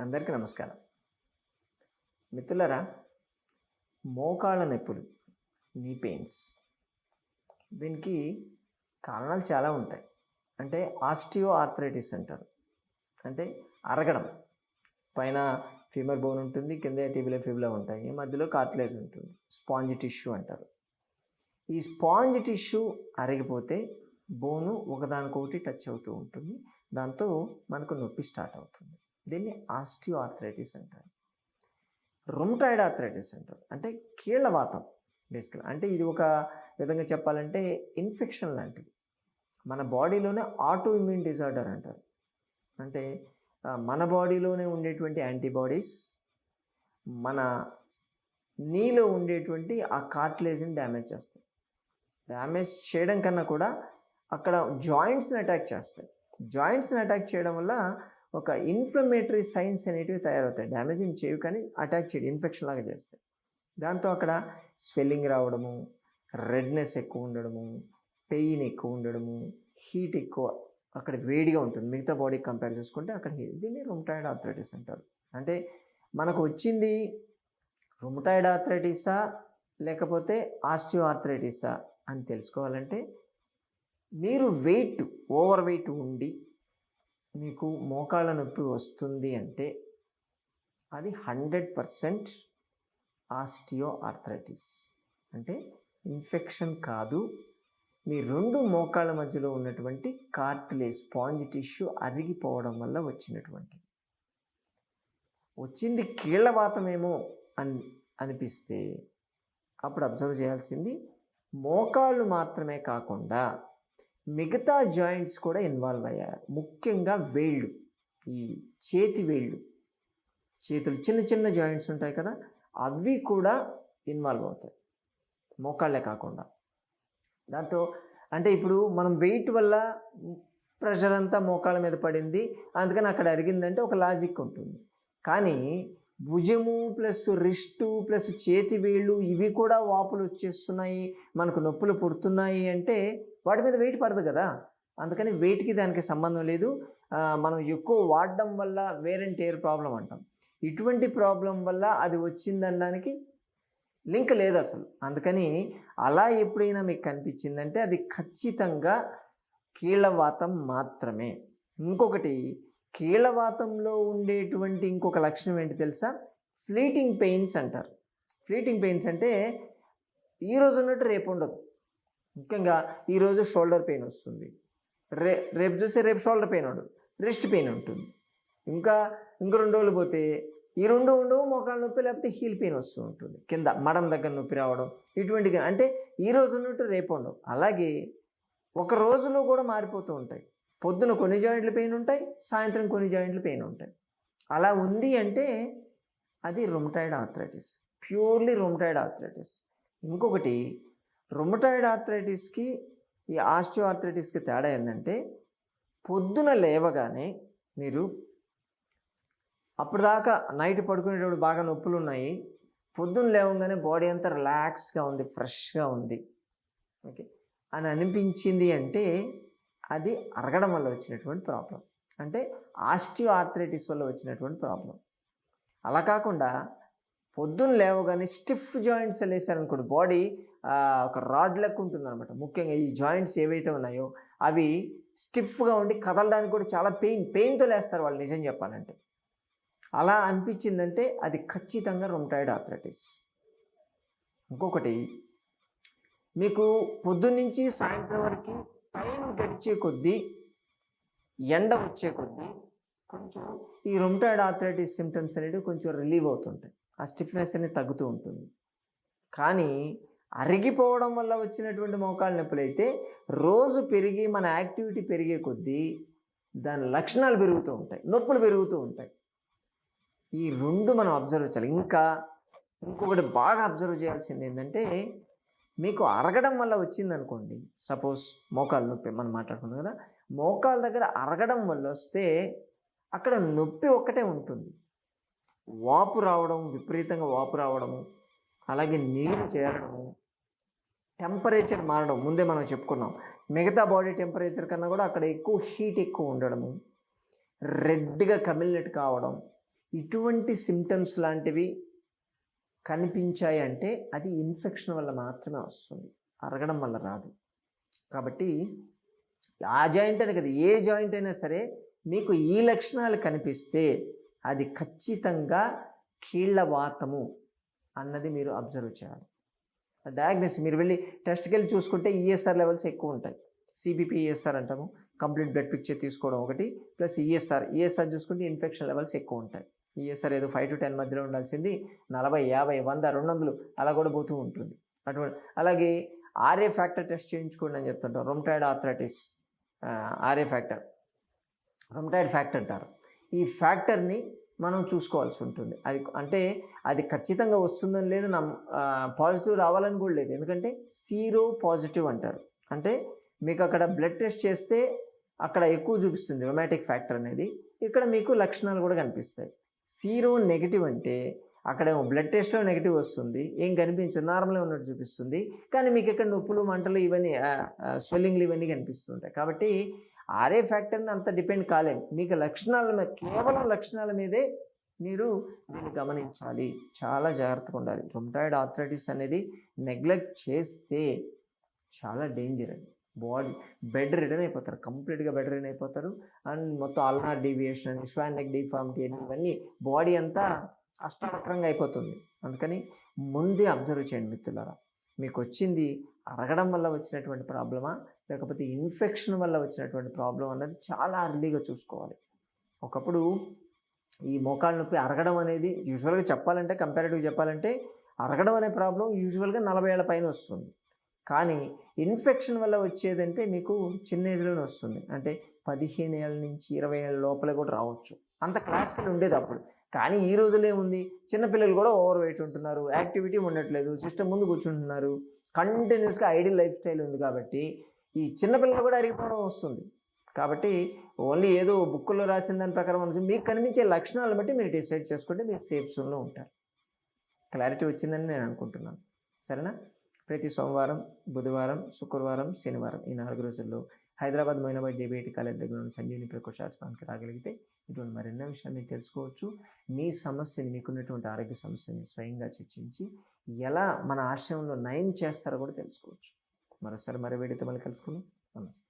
అందరికీ నమస్కారం. మిత్రులరా మోకాళ్ళ నొప్పులు నీ పెయిన్స్ దీనికి కారణాలు చాలా ఉంటాయి. అంటే ఆస్టియో ఆర్థరైటిస్ అంటారు. అంటే అరగడం. పైన ఫీమర్ బోన్ ఉంటుంది కింద టీబీలో ఫిబులా ఉంటాయి మధ్యలో కార్టిలేజ్ ఉంటుంది స్పాంజ్ టిష్యూ అంటారు. ఈ స్పాంజ్ టిష్యూ అరిగిపోతే బోను ఒకదానికొకటి టచ్ అవుతూ ఉంటుంది దాంతో మనకు నొప్పి స్టార్ట్ అవుతుంది. దీన్ని ఆస్టియో ఆర్థరైటిస్ అంటారు. రొమ్టాయిడ్ ఆర్థరైటిస్ అంటారు. అంటే కీళ్ళవాతం బేసికల్ అంటే ఇది ఒక విధంగా చెప్పాలంటే ఇన్ఫెక్షన్ లాంటిది. మన బాడీలోనే ఆటో ఇమ్యూన్ డిజార్డర్ అంటారు. అంటే మన బాడీలోనే ఉండేటువంటి యాంటీబాడీస్ మన నీలో ఉండేటువంటి ఆ కార్టిలేజ్ని డ్యామేజ్ చేస్తాయి. డ్యామేజ్ చేయడం కన్నా కూడా అక్కడ జాయింట్స్ని అటాక్ చేస్తాయి. జాయింట్స్ని అటాక్ చేయడం వల్ల ఒక ఇన్ఫ్లమేటరీ సైన్స్ అనేటివి తయారవుతాయి. డ్యామేజింగ్ చేయవు కానీ అటాక్ చేయడం ఇన్ఫెక్షన్ లాగా చేస్తాయి. దాంతో అక్కడ స్వెల్లింగ్ రావడము రెడ్నెస్ ఎక్కువ ఉండడము పెయిన్ ఎక్కువ ఉండడము హీట్ ఎక్కువ అక్కడ వేడిగా ఉంటుంది. మిగతా బాడీకి కంపేర్ చేసుకుంటే అక్కడ దీన్ని రొమటాయిడ్ ఆర్థరైటిస్ అంటారు. అంటే మనకు వచ్చింది రుమ్టాయిడ్ ఆర్థరైటిసా లేకపోతే ఆస్టియో ఆర్థరైటిసా అని తెలుసుకోవాలంటే మీరు వెయిట్ ఓవర్ వెయిట్ ఉండి మీకు మోకాళ్ళ నొప్పి వస్తుంది అంటే అది హండ్రెడ్ పర్సెంట్ ఆస్టియో ఆర్థరైటిస్ అంటే ఇన్ఫెక్షన్ కాదు మీ రెండు మోకాళ్ళ మధ్యలో ఉన్నటువంటి కార్టిలేజ్ స్పాంజ్ టిష్యూ అరిగిపోవడం వల్ల వచ్చినటువంటి వచ్చింది కీళ్ళవాతమేమో అని అనిపిస్తే అప్పుడు అబ్జర్వ్ చేయాల్సింది మోకాళ్ళు మాత్రమే కాకుండా మిగతా జాయింట్స్ కూడా ఇన్వాల్వ్ అయ్యారు. ముఖ్యంగా వేళ్ళు. ఈ చేతి వేళ్ళు. చేతులు చిన్న చిన్న జాయింట్స్ ఉంటాయి కదా అవి కూడా ఇన్వాల్వ్ అవుతాయి. మోకాళ్ళే కాకుండా. దాంతో అంటే ఇప్పుడు మనం వెయిట్ వల్ల ప్రెషర్ అంతా మోకాళ్ళ మీద పడింది. అందుకని అక్కడ అరిగిందంటే ఒక లాజిక్ ఉంటుంది. కానీ భుజము ప్లస్ రిస్టు ప్లస్ చేతి వేళ్ళు ఇవి కూడా వాపులు వచ్చేస్తున్నాయి. మనకు నొప్పులు పుడుతున్నాయి అంటే వాటి మీద వెయిట్ పడదు కదా. అందుకని వెయిట్కి దానికి సంబంధం లేదు. మనం ఎక్కువ వాడడం వల్ల వేరెంట్ టేర్ ప్రాబ్లం అంటాం. ఇటువంటి ప్రాబ్లం వల్ల అది వచ్చిందనడానికి లింక్ లేదు అసలు. అందుకని అలా ఎప్పుడైనా మీకు కనిపించిందంటే అది ఖచ్చితంగా కీళ్ళవాతం మాత్రమే. ఇంకొకటి కీళ్ళవాతంలో ఉండేటువంటి ఇంకొక లక్షణం ఏంటి తెలుసా? ఫ్లీటింగ్ పెయిన్స్ అంటారు. ఫ్లీటింగ్ పెయిన్స్ అంటే ఈ ఉన్నట్టు రేపు ఉండదు. ముఖ్యంగా ఈరోజు షోల్డర్ పెయిన్ వస్తుంది. రే రేపు చూస్తే రేపు షోల్డర్ పెయిన్ ఉండదు. రిస్ట్ పెయిన్ ఉంటుంది. ఇంకా ఇంక రెండు రోజులు పోతే ఈ రెండు ఉండవు మోకాళ్ళ నొప్పి లేకపోతే హీల్ పెయిన్ వస్తూ ఉంటుంది. కింద మడం దగ్గర నొప్పి రావడం ఇటువంటి అంటే ఈ రోజు ఉన్నట్టు రేపు ఉండవు. అలాగే ఒక రోజులో కూడా మారిపోతూ ఉంటాయి. పొద్దున కొన్ని జాయింట్లు పెయిన్ ఉంటాయి సాయంత్రం కొన్ని జాయింట్లు పెయిన్ ఉంటాయి. అలా ఉంది అంటే అది rheumatoid arthritis purely rheumatoid arthritis ఇంకొకటి రొమటాయిడ్ ఆర్థరైటిస్కి ఈ ఆస్టియో ఆర్థరైటిస్కి తేడా ఏంటంటే పొద్దున లేవగానే మీరు అప్పుడు దాకా నైట్ పడుకునేటప్పుడు బాగా నొప్పులు ఉన్నాయి పొద్దున లేవగానే బాడీ అంతా రిలాక్స్గా ఉంది ఫ్రెష్గా ఉంది. ఓకే. అని అనిపించింది అంటే అది అరగడం వల్ల వచ్చినటువంటి ప్రాబ్లం. అంటే ఆస్టియో ఆర్థరైటిస్ వల్ల వచ్చినటువంటి ప్రాబ్లం. అలా కాకుండా పొద్దున్న లేవగానే స్టిఫ్ జాయింట్స్ వేసారనుకోండి బాడీ ఒక రాడ్ లెక్క ఉంటుంది అనమాట ముఖ్యంగా ఈ జాయింట్స్ ఏవైతే ఉన్నాయో అవి స్టిఫ్గా ఉండి కదలడానికి కూడా చాలా పెయిన్ పెయిన్తో లేస్తారు వాళ్ళు నిజం చెప్పాలంటే. అలా అనిపించిందంటే అది ఖచ్చితంగా రొమటాయిడ్ ఆర్థరైటిస్ ఇంకొకటి మీకు పొద్దున్నుంచి సాయంత్రం వరకు టైం గడిచే కొద్దీ ఎండ వచ్చే కొద్దీ కొంచెం ఈ రొమటాయిడ్ ఆర్థరైటిస్ సిమ్టమ్స్ అనేవి కొంచెం రిలీవ్ అవుతుంటాయి. ఆ స్టిఫ్నెస్ అనేది తగ్గుతూ ఉంటుంది. కానీ అరిగిపోవడం వల్ల వచ్చినటువంటి మోకాళ్ళ నొప్పులు అయితే రోజు పెరిగి మన యాక్టివిటీ పెరిగే కొద్దీ దాని లక్షణాలు పెరుగుతూ ఉంటాయి. నొప్పులు పెరుగుతూ ఉంటాయి. ఈ రెండు మనం అబ్జర్వ్ చేయాలి. ఇంకా ఇంకొకటి బాగా అబ్జర్వ్ చేయాల్సింది ఏంటంటే మీకు అరగడం వల్ల వచ్చింది అనుకోండి సపోజ్ మోకాలు నొప్పి మనం మాట్లాడుకున్నాం కదా మోకాళ్ళ దగ్గర అరగడం వల్ల వస్తే అక్కడ నొప్పి ఒక్కటే ఉంటుంది. వాపు రావడం విపరీతంగా వాపు రావడము అలాగే నీరు చేరడము టెంపరేచర్ మారడం ముందే మనం చెప్పుకున్నాం. మిగతా బాడీ టెంపరేచర్ కన్నా కూడా అక్కడ ఎక్కువ హీట్ ఎక్కువ ఉండడము రెడ్గా కమిలినట్టు కావడం ఇటువంటి సిమ్టమ్స్ లాంటివి కనిపించాయి అంటే అది ఇన్ఫెక్షన్ వల్ల మాత్రమే వస్తుంది అరగడం వల్ల రాదు. కాబట్టి ఆ జాయింట్ అనే కదా ఏ జాయింట్ అయినా సరే మీకు ఈ లక్షణాలు కనిపిస్తే అది ఖచ్చితంగా కీళ్ళ వాతము అన్నది మీరు అబ్జర్వ్ చేయాలి. డయాగ్నోస్ మీరు వెళ్ళి టెస్ట్కి వెళ్ళి చూసుకుంటే ఈఎస్ఆర్ లెవెల్స్ ఎక్కువ ఉంటాయి. సిబిపి ఈఎస్ఆర్ అంటాము. కంప్లీట్ బ్లడ్ పిక్చర్ తీసుకోవడం ఒకటి ప్లస్ ఈఎస్ఆర్ ఈఎస్ఆర్ చూసుకుంటే ఇన్ఫెక్షన్ లెవెల్స్ ఎక్కువ ఉంటాయి. ఈఎస్ఆర్ ఏదో ఫైవ్ టు టెన్ మధ్యలో ఉండాల్సింది. నలభై యాభై వంద రెండు వందలు అలా కూడా పోతూ ఉంటుంది. అటువంటి అలాగే ఆర్ఏ ఫ్యాక్టర్ టెస్ట్ చేయించుకోండి అని చెప్తుంటారు rheumatoid arthritis RA factor. Rheumatoid factor అంటారు. ఈ ఫ్యాక్టర్ని మనం చూసుకోవాల్సి ఉంటుంది. అది అంటే అది ఖచ్చితంగా వస్తుందని లేదు నా పాజిటివ్ రావాలని కూడా లేదు. ఎందుకంటే సీరో పాజిటివ్ అంటారు. అంటే మీకు అక్కడ బ్లడ్ టెస్ట్ చేస్తే అక్కడ ఎక్కువ చూపిస్తుంది రొమాటిక్ ఫ్యాక్టర్ అనేది. ఇక్కడ మీకు లక్షణాలు కూడా కనిపిస్తాయి. సీరో నెగిటివ్ అంటే అక్కడేమో బ్లడ్ టెస్ట్లో నెగిటివ్ వస్తుంది ఏం కనిపించదు నార్మల్గా ఉన్నట్టు చూపిస్తుంది. కానీ మీకు ఇక్కడ నొప్పులు మంటలు ఇవన్నీ స్వెల్లింగ్లు ఇవన్నీ కనిపిస్తుంటాయి. కాబట్టి ఆర్ఏ ఫ్యాక్టర్ని అంత డిపెండ్ కాలేదు మీకు లక్షణాల మీద కేవలం లక్షణాల మీదే మీరు దీన్ని గమనించాలి. చాలా జాగ్రత్తగా ఉండాలి. రొమ్టాయిడ్ ఆర్థరైటిస్ అనేది నెగ్లెక్ట్ చేస్తే చాలా డేంజర్ అండి. బాడీ బెడ్ రిటర్న్ అయిపోతారు. కంప్లీట్గా బెడ్ రిడన్ అయిపోతారు. అండ్ మొత్తం అల్నార్ డీవియేషన్ అని స్వాన్ డిఫార్మిటీ అని ఇవన్నీ బాడీ అంతా అష్టవక్రంగా అయిపోతుంది. అందుకని ముందే అబ్జర్వ్ చేయండి మిత్రులారా. మీకు వచ్చింది అరగడం వల్ల వచ్చినటువంటి ప్రాబ్లమా? లేకపోతే ఇన్ఫెక్షన్ వల్ల వచ్చినటువంటి ప్రాబ్లం అన్నది చాలా అర్లీగా చూసుకోవాలి. ఒకప్పుడు ఈ మోకాళ్ళ నొప్పి అరగడం అనేది యూజువల్గా చెప్పాలంటే కంపారిటివ్ చెప్పాలంటే అరగడం అనే ప్రాబ్లం యూజువల్గా నలభై ఏళ్ళ పైన వస్తుంది. కానీ ఇన్ఫెక్షన్ వల్ల వచ్చేదంటే మీకు చిన్న ఏజ్లోనే వస్తుంది. అంటే పదిహేను ఏళ్ళ నుంచి ఇరవై ఏళ్ళ లోపలే కూడా రావచ్చు. అంత క్లాసికల్ ఉండేది అప్పుడు. కానీ ఈ రోజులో ఏముంది? చిన్నపిల్లలు కూడా ఓవర్ వెయిట్ ఉంటున్నారు. యాక్టివిటీ ఉండట్లేదు. సిస్టమ్ ముందు కూర్చుంటున్నారు. కంటిన్యూస్గా ఐడియల్ లైఫ్ స్టైల్ ఉంది కాబట్టి ఈ చిన్నపిల్లలు కూడా అరిగిపోవడం వస్తుంది. కాబట్టి ఓన్లీ ఏదో బుక్కుల్లో రాసిన దాని ప్రకారం మీకు కనిపించే లక్షణాలను బట్టి మీరు డిసైడ్ చేసుకుంటే మీరు సేఫ్ జోన్లో ఉంటారు. క్లారిటీ వచ్చిందని నేను అనుకుంటున్నాను. సరేనా? ప్రతి సోమవారం బుధవారం శుక్రవారం శనివారం ఈ నాలుగు రోజుల్లో హైదరాబాద్ మైనాబాద్ జేబీఐటి కాలేజ్ దగ్గర ఉన్న సంజీవిని ప్రకోశాస్త్రానికి రాగలిగితే ఇటువంటి మరెన్నో విషయాలు మీరు తెలుసుకోవచ్చు. మీ సమస్యని మీకున్నటువంటి ఆరోగ్య సమస్యని స్వయంగా చర్చించి ఎలా మన ఆశయంలో నయం చేస్తారో కూడా తెలుసుకోవచ్చు. మరోసారి మరో వేడితో మళ్ళీ కలుసుకుందాం. నమస్తే.